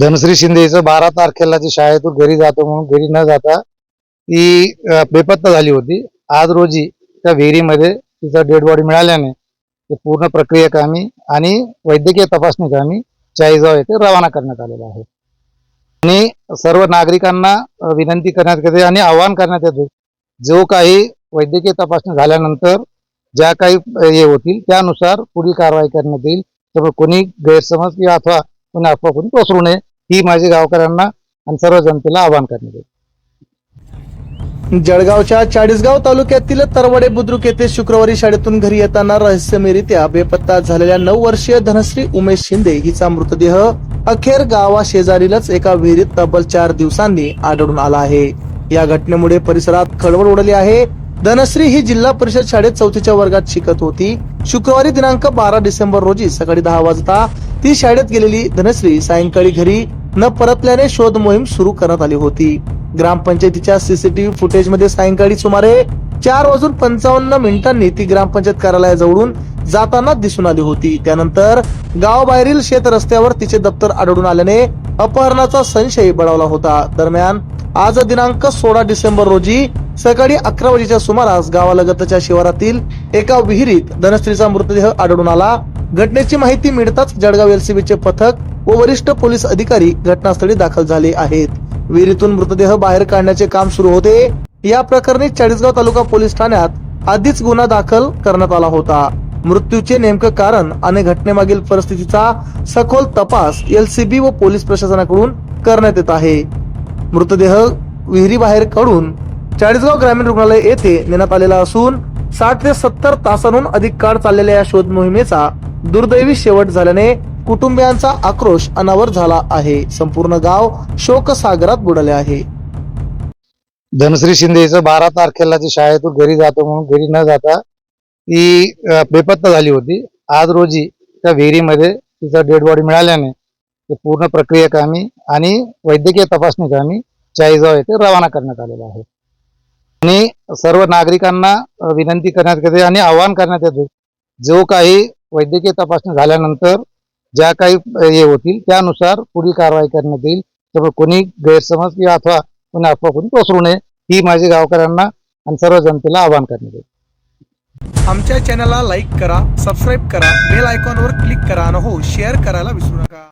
धनश्री शिंदेचं बारा तारखेला जी शाळेतून घरी जातो म्हणून घरी न जाता ती बेपत्ता झाली होती. आज रोजी त्या विहिरीमध्ये तिचा डेड बॉडी मिळाल्याने पूर्ण प्रक्रिया कामी आणि वैद्यकीय तपासणी कामी चाळीसगाव येथे रवाना करण्यात आलेला आहे. आणि सर्व नागरिकांना विनंती करण्यात येते आणि आवाहन करण्यात येते जो काही वैद्यकीय तपासणी झाल्यानंतर ज्या काही हे होतील त्यानुसार पुढील कारवाई करण्यात येईल. त्यामुळे कोणी गैरसमज किंवा अथवा कोणी अफवा कोणी पसरू नये. ही माझी गावकऱ्यांना आणि सर्व जनतेला आवाहन करण्यात येईल. जळगावच्या चाळीसगाव तालुक्यातील तरवडे बुद्रुक येथे शुक्रवारी शाळेतून घरी येताना रहस्यमेरित्या बेपत्ता झालेल्या नऊ वर्षीय धनश्री उमेश शिंदे हिचा मृतदेह अखेर गावा शेजारीलच एका विहिरीत तब्बल चार दिवसांनी आढळून आला आहे. या घटनेमुळे परिसरात खळबळ उडली आहे. धनश्री ही जिल्हा परिषद शाळेत चौथीच्या वर्गात शिकत होती. शुक्रवारी दिनांक बारा डिसेंबर रोजी सकाळी दहा वाजता ती शाळेत गेलेली धनश्री सायंकाळी घरी न परतल्याने शोध मोहीम सुरू करण्यात आली होती. ग्रामपंचायतीच्या सीसीटीव्ही फुटेजमध्ये सायंकाळी सुमारे चार वाजून पंचावन्न मिनिटांनी ती ग्रामपंचायत कार्यालयाजवळून जाताना दिसून आली होती. त्यानंतर गावाबाहेरील शेत रस्त्यावर तिचे दप्तर आढळून आल्याने अपहरणाचा संशय बळावला होता. दरम्यान आज दिनांक सोळा डिसेंबर रोजी सकाळी अकरा वाजेच्या सुमारास गावालगतच्या शिवारातील एका विहिरीत धनश्रीचा मृतदेह आढळून आला. घटनेची माहिती मिळताच जळगाव एलसीबीचे पथक व वरिष्ठ पोलीस अधिकारी घटनास्थळी दाखल झाले आहेत. विहिरीतून मृतदेह बाहेर काढण्याचे काम सुरू होते. या प्रकरणी चाळीसगाव तालुका पोलीस ठाण्यात आधीच गुन्हा दाखल करण्यात आला होता. मृत्यूचे नेमकं कारण आणि घटनेमागील परिस्थितीचा सखोल तपास एलसीबी व पोलीस प्रशासनाकडून करण्यात येत आहे. मृतदेह विहिरी बाहेर काढून चाळीसगाव ग्रामीण रुग्णालय येथे नेण्यात आलेला असून साठ ते सत्तर तासांहून अधिक काळ चाललेल्या या शोध मोहिमेचा दुर्दैवी शेवट झाल्याने कुटुंबियांचा आक्रोश अनावर झाला आहे. संपूर्ण गाव शोकसागरात बुडाले आहे. धनश्री शिंदेचं बारा तारखेला ती शाळेतून घरी जातो म्हणून घरी न जाता ती बेपत्ता झाली होती. आज रोजी त्या विहिरीमध्ये तिचा डेड बॉडी मिळाल्याने पूर्ण प्रक्रिया कामी आणि वैद्यकीय तपासणी कामी चाळीसगाव येथे रवाना करण्यात आलेला आहे. आणि सर्व नागरिकांना विनंती करण्यात येते आणि आवाहन करण्यात येते जो काही वैद्यकीय तपासणी झाल्यानंतर ज्या काही हे होतील त्यानुसार पुढील कारवाई करण्यात येईल. त्यामुळे कोणी गैरसमज किंवा अथवा कोणी अफवा कोणी पसरू नये ही माझी गावकऱ्यांना आणि सर्व जनतेला आवाहन करण्यात येईल. आमच्या चॅनलला लाईक करा सबस्क्राईब करा बेल आयकॉनवर क्लिक करा आणि हो शेअर करायला विसरू नका.